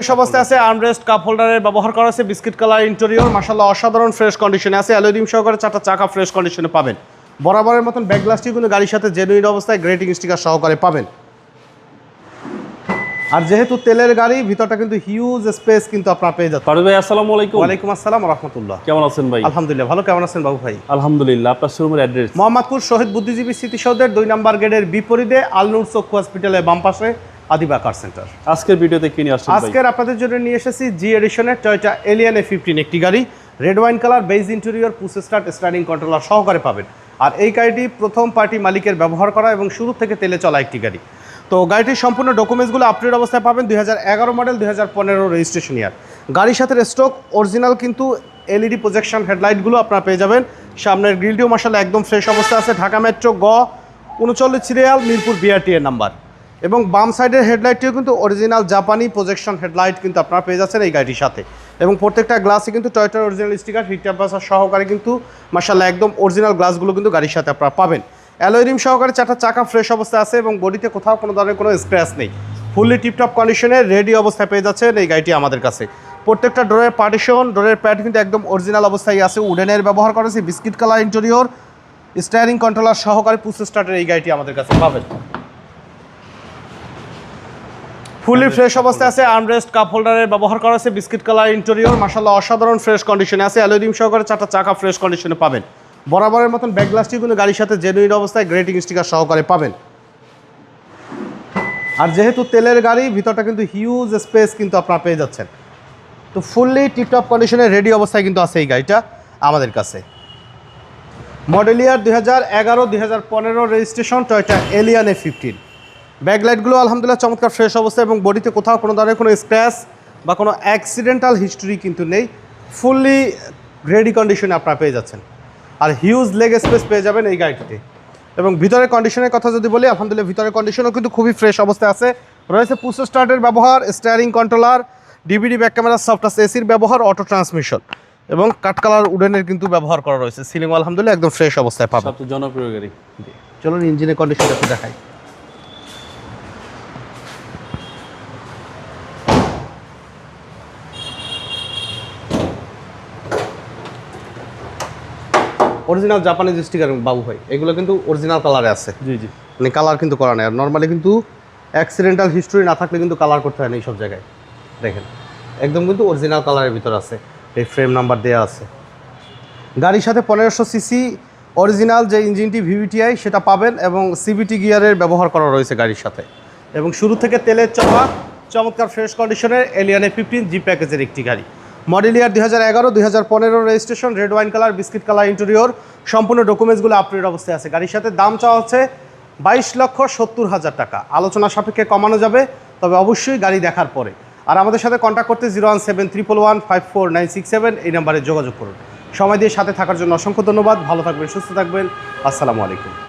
Fresh অবস্থায় আছে armrest cup হোল্ডারের ব্যবহার করা আছে বিস্কিট কালার ইন্টেরিয়র মাসাল্লাহ অসাধারণ ফ্রেশ কন্ডিশনে আছে অ্যালোডিম সহকারে চারটা চাকা ফ্রেশ কন্ডিশনে পাবেন। বরাবরের মতন ব্যাক গাড়ির সাথে জেনুইন অবস্থায় গ্রেটিং স্টিকার সহকারে পাবেন। আর যেহেতু তেলের গাড়ি ভিতরটা কিন্তু হিউজ স্পেস কিন্তু আপনারা পেয়ে যাচ্ছেন। ফারুক ভাই আসসালামু আলাইকুম। ওয়ালাইকুম আসসালাম রহমতুল্লাহ কেমন আছেন ভাই? আলহামদুলিল্লাহ ভালো। কেমন আছেন বাবু ভাই? আলহামদুলিল্লাহ আপনার শোরুমের অ্যাড্রেস মোহাম্মদপুর শহীদ বুদ্ধিজীবী স্মৃতিসৌধের দুই নম্বর গেটের বিপরীতে আলনুর চক্ষু হসপিটালের বাম পাশে। আদিবা কার সেন্টার আজকের ভিডিওতে কি নিয়ে আসছেন আজকের আপনাদের জন্য নিয়ে এসেছি জি এডিশনের টয়টা এলিয়ান এ ফিফটিন একটি গাড়ি। Red wine colour beige interior push start starting controller সহকারে পাবেন। আর এই গাড়িটি প্রথম পার্টি মালিকের ব্যবহার করা এবং শুরু থেকে তেলে চলা একটি গাড়ি। তো গাড়িটির সম্পূর্ণ ডকুমেন্টসগুলো আপডেট অবস্থায় পাবেন দুই মডেল দুই হাজার পনেরো রেজিস্ট্রেশন ইয়ার গাড়ির সাথে স্টক অরিজিনাল কিন্তু এলইডি প্রজেকশন হেডলাইটগুলো আপনারা পেয়ে যাবেন। সামনের গ্রিলটিও মাসাল একদম ফ্রেশ অবস্থা আছে। ঢাকা মেট্রো গ উনচল্লিশ সিরিয়াল মিরপুর বিআরটি এর নাম্বার এবং বাম সাইডের হেডলাইটটিও কিন্তু অরিজিনাল জাপানি প্রজেকশন হেডলাইট কিন্তু আপনারা পেয়ে যাচ্ছেন এই গাড়িটির সাথে। এবং প্রত্যেকটা গ্লাসে কিন্তু টয়টার অরিজিনাল স্টিকার হিট সহকারে কিন্তু মাসাল্লাহ একদম অরিজিনাল গ্লাসগুলো কিন্তু গাড়ির সাথে আপনারা পাবেন। অ্যালোরিম সহকারে চারটা চাকা ফ্রেশ অবস্থায় আছে এবং বডিতে কোথাও কোনো ধরনের কোনো স্ক্র্যাচ নেই। ফুললি টিপটপ কন্ডিশনে রেডি অবস্থায় পেয়ে যাচ্ছেন এই গাড়িটি আমাদের কাছে। প্রত্যেকটা ডোরের পার্টিশন ডোরের প্যাড কিন্তু একদম অরিজিনাল অবস্থায় আছে। উডেনের ব্যবহার করেছি biscuit colour interior steering controller সহকারে পুশ স্টার্টের এই গাড়িটি আমাদের কাছে পাবেন। ফুলি ফ্রেশ অবস্থায় আছে আর্মরেস্ট কাপ হোল্ডারের ব্যবহার করা আছে বিস্কিট কালার ইন্টেরিয়র মাসাল্লাহ অসাধারণ ফ্রেশ কন্ডিশনে আছে। অ্যালোডিম সহকারে চারটা চাকা ফ্রেশ কন্ডিশনে পাবেন। বরাবরের মতন ব্যাক গ্লাসটি কিন্তু গাড়ির সাথে জেনুইন অবস্থায় গ্রেটিং স্টিকার সহকারে পাবেন। আর যেহেতু তেলের গাড়ি ভিতরটা কিন্তু হিউজ স্পেস কিন্তু আপনারা পেয়ে যাচ্ছেন। তো ফুললি টিপটপ কন্ডিশনে রেডি অবস্থায় কিন্তু আছে এই গাড়িটা আমাদের কাছে। মডেল ইয়ার দুই হাজার এগারো দুই হাজার পনেরো registration Toyota Allion A fifteen ব্যাকলাইটগুলো আলহামদুলিল্লাহ চমৎকার ফ্রেশ অবস্থা এবং বডিতে কোথাও কোনো ধরনের কোনো স্ক্র্যাচ বা কোনো অ্যাক্সিডেন্টাল হিস্টোরি কিন্তু নেই। ফুললি রেডি কন্ডিশনে আপনারা পেয়ে যাচ্ছেন। আর হিউজ লেগ স্পেস পেয়ে যাবেন এই গাড়িটিতে। এবং ভিতরের কন্ডিশনের কথা যদি বলি আলহামদুলিল্লাহ ভিতরের কন্ডিশনও কিন্তু খুবই ফ্রেশ অবস্থায় আছে। রয়েছে পুশ স্টার্টের ব্যবহার steering controller DVD back camera সফটাস এসির ব্যবহার অটো ট্রান্সমিশন এবং কাট কালার উডেনের কিন্তু ব্যবহার করা রয়েছে। সিলিং আলহামদুলিল্লাহ একদম ফ্রেশ অবস্থায় পাবেন। জনপ্রিয় গাড়ি। চলুন ইঞ্জিনের কন্ডিশন একটু দেখাই। অরিজিনাল জাপানিজ স্টিকার বাবু ভাই এগুলো কিন্তু অরিজিনাল কালারে আছে। জি জি। মানে কালার কিন্তু করা নেই। আর নর্মালি কিন্তু অ্যাক্সিডেন্টাল হিস্টোরি না থাকলে কিন্তু কালার করতে হয় না এই সব জায়গায়। দেখেন একদম কিন্তু অরিজিনাল কালারের ভিতর আছে। এই ফ্রেম নাম্বার দেওয়া আছে। গাড়ির সাথে পনেরোশো সিসি অরিজিনাল যে ইঞ্জিনটি ভিভিটিআই সেটা পাবেন এবং সিবিটি গিয়ারের ব্যবহার করা রয়েছে গাড়ির সাথে। এবং শুরু থেকে তেলের চলা চমৎকার ফ্রেশ কন্ডিশনের এলিয়ানে ফিফটিন জি প্যাকেজের একটি গাড়ি। মডেল ইয়ার দুই হাজার এগারো, দুই হাজার পনেরো registration red wine colour biscuit colour interior সম্পূর্ণ ডকুমেন্টসগুলো আপডেট অবস্থায় আছে। গাড়ির সাথে দাম চাওয়া হচ্ছে বাইশ লক্ষ সত্তর হাজার টাকা। আলোচনা সাপেক্ষে কমানো যাবে, তবে অবশ্যই গাড়ি দেখার পরে। আর আমাদের সাথে কন্ট্যাক্ট করতে zero one seven triple one, five four, nine six seven এই নাম্বারে যোগাযোগ করুন। সময় দিয়ে সাথে থাকার জন্য অসংখ্য ধন্যবাদ। ভালো থাকবেন, সুস্থ থাকবেন। আসসালামু আলাইকুম।